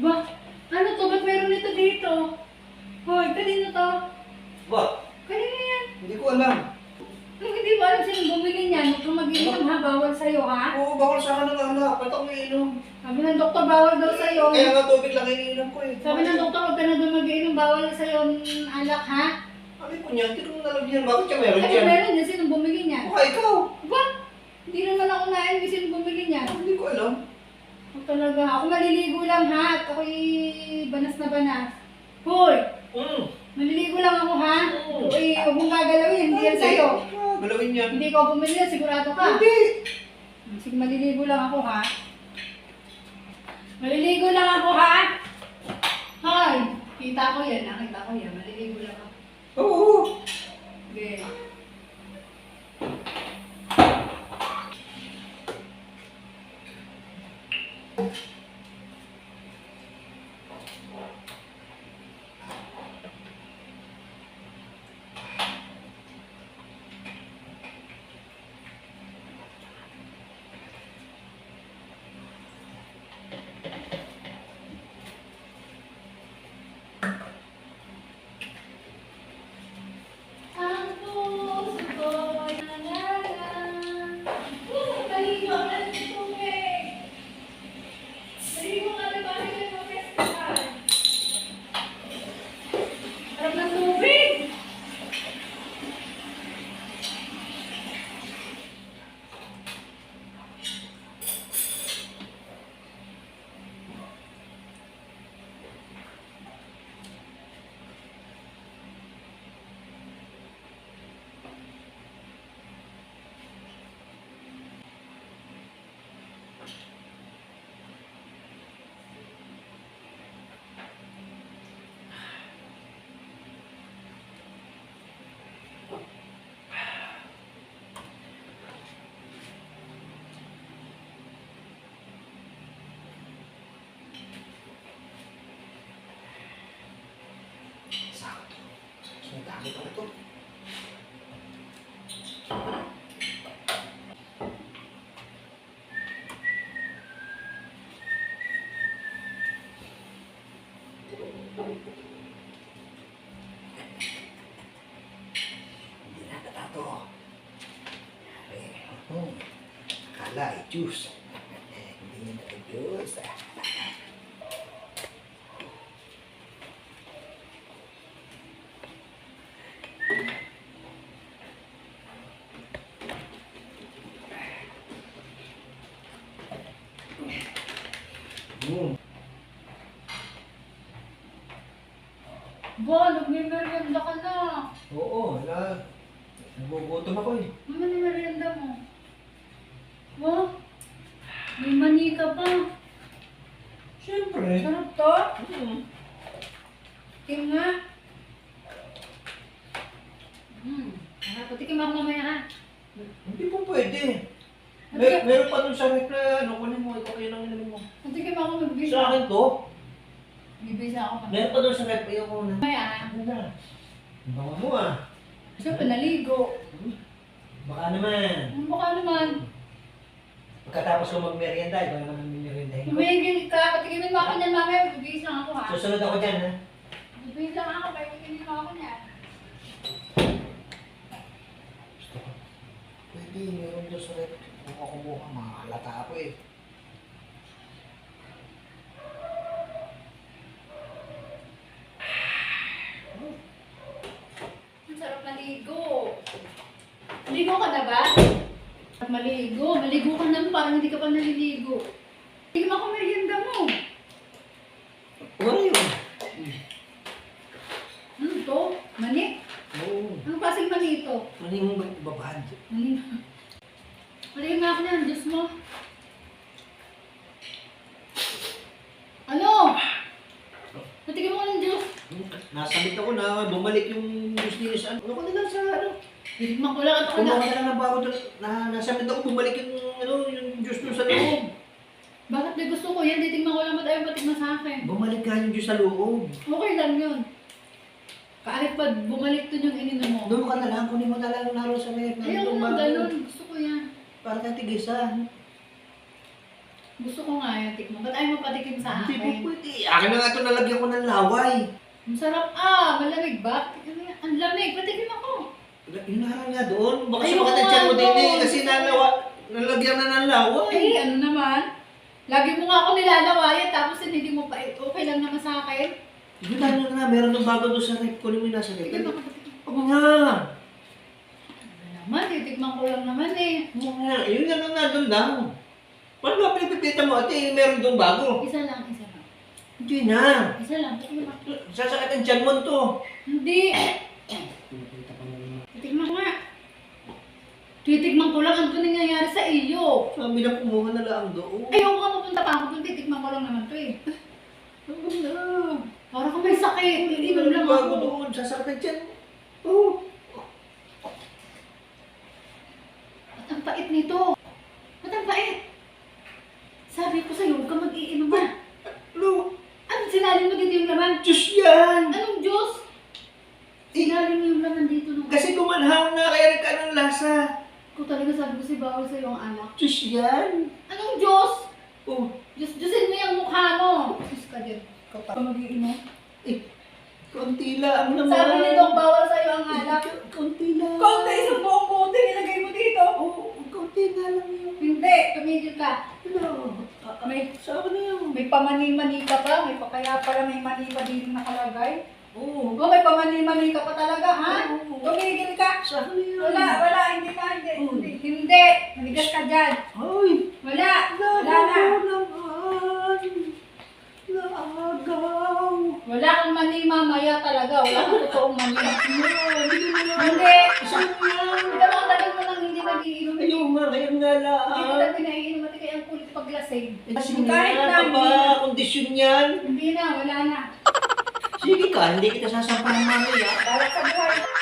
Ba? Ano to? Ba't meron nito dito? Hoy, kanino to? Ba? Kanino yan? Hindi ko alam. Nung hindi mo alam sino bumili niyan, huwag kang mag-inom ha, bawal sa'yo ha. Oo, bawal sa akin ng anak. Ba't ako iinom? Sabi ng doktor, bawal daw sa'yo. Kaya nga tubig lang iniinom ko eh. Sabi ng doktor, huwag ka na daw mag-inom, bawal sa'yo ang alak ha. Sabi ko niyan, hindi ko nalang yan. Bakit ka meron Kasi yan? meron din sino bumili niyan. Baka ikaw. Ba? Hindi naman ako nain sino bumili niyan. Hindi ko alam. Talaga, ako maliligo lang ha, at ako'y banas na banas. Hoy, Hmm. maliligo lang ako ha. Mm. Uy, huwag mong gagalawin, hindi yan sa'yo. Galawin yan. Hindi ko bumili yan, sigurado ka. Hindi. Sige, maliligo lang ako ha. Maliligo lang ako ha. Hoy, kita ko yan, nakita ko yan, maliligo lang ako. Oo. Okay. Ang puso ko'y nangalan. Uh, Maligo na ng tubig. Maligo ka na ba rin ng festival? Harap ng tubig! Sakto. Ang dami pala ito. Ay juice. Eh, Hindi na juice. Hmm. Bo, nagmimerienda ka na. Oo, na. Nagugutom ako eh. Ano ni merienda mo? Bo, may mani ka pa. Siyempre. Sarap to? Hmm. Tikim nga. Hmm. Ah, patikim ako mamaya ha. Hindi po pwede. May, ka- meron pa dun sa ref na ano, kunin mo, ito kayo nang inumin mo. Patikim ako magbibisa. Sa akin to, Bibisa ako pa. meron pa dun sa ref, ayaw ko na. Mamaya. Ano na? Ang bango mo ah. Siyempre, naligo. Baka naman. Ang mukha naman. Pagkatapos ko magmerienda, ikaw naman ang mimeriendahin ko. Humigil ka. Patikimin mo ako niyan mamaya. Bibis lang ako ha. Susunod ako dyan ha. Bibis lang ako. Patikimin mo ako niyan. Pwede, meron doon sa ref. Kung ako kumuha, makakalata ako eh. Ang sarap maligo. Maligo ka na ba? Maligo. Maligo ka na parang hindi ka pa naliligo. Hindi mo ako merienda mo. Wala yun. Ano to? Mani? Oo. Anong klaseng mani ito? Maning babad. Mali. Mali nga ako niyan. Diyos mo. Ano? Natigyan mo ka ng Diyos. Nasabit ako na bumalik yung news nila sa ano. Ano ko nila sa ano? Titigman ko lang at ako Kumuha na. ka lang ng bago. Na, nasabit ako bumalik yung ano, yung juice doon sa loob. Bakit di gusto ko yan? Titigman ko lang ba't ayaw patigman sa akin? Bumalik ka yung juice sa loob. Okay lang yun. Kahit pa bumalik to yung ininom mo. Doon ka na lang, kunin mo na lang laro sa ref. Ayaw ko ng ganun. Gusto ko yan. Para ka tigisan. Gusto ko nga yung tikman. Ba't ayaw mo patikim sa Hindi po akin? pwede. Akin na nga ito nalagyan ko ng laway. Ang sarap ah, malamig ba? Tikim. Ang lamig, patikim ako. Inaral nga doon. Baka Ayoko sumakit ang tiyan mo nga din eh. Kasi nalawa, nalagyan na ng laway. Eh, ano naman? Lagi mo nga ako nilalawayan tapos hindi mo pa, eh, okay lang naman sa akin. Tayo na nga. Meron ng bago doon sa rep. Kunin mo yung nasa rep. Tikim ako, patikim. Nga. Ano naman, titikman ko lang naman eh. Nga. Yun nga nga doon lang. Paano ba pinipipita mo? Ate, meron doon bago. Isa lang, isa lang. Hindi na. Isa lang, tikim ako. Sasakit ang tiyan mo to. Hindi. Titikman ko nga. Titikman ko lang, ano nangyayari sa iyo? Sabi na kumuha na lang doon. Ayoko nga mapunta pa ako doon, titikman ko lang naman to eh. Ano na? Para kung may sakit, iinom lang bago ako. doon. Sasakit ang tiyan mo. Oh. Pait nito. At ang pait. Sabi ko sa'yo, huwag ka mag-iinom ba? Lo, Ano sinalin mo dito yung laman? Diyos yan. Anong Diyos? Sinalin mo yung laman dito nung... Kasi gumanhang na kaya nagkaano ng lasa. Ko talaga sabi ko si bawal sa'yo ang alak. Diyos yan. Anong Diyos? Oh, Diyos, Diyosin mo yung mukha mo. Diyos ka din. Ikaw pa mag-iinom. konti lang naman. Sabi nito, bawal sa'yo ang alak. Konti lang. Konti, isang buong bote nilagay mo dito. Oo, konti nga lang yun. Hindi, tumigil ka. Ano? May, Saan na yun? may pamani-mani ka pa. May pa, kaya pala may mani pa din nakalagay. Oo. Oh, may pamani-mani ka pa talaga, ha? Oo. Tumigil ka. Yun? Wala, wala, hindi na, hindi, hindi. Hindi, manigas ka dyan. Ay, Wala, wala na. Naagaw. Wala kang mani mamaya talaga. Wala kang totoong mani. Hindi. Hindi. Saan yan? Hindi ka mga tagal mo nang hindi nagiinom. Hindi Ayun nga, ngayon nga lang. ka tagal naiinom at kaya ang kulit paglasing. Kasi Kahit na, ba, hindi. kondisyon yan. Hindi na, wala na. Sige ka, hindi kita sasampahan mamaya. Balak sa buhay.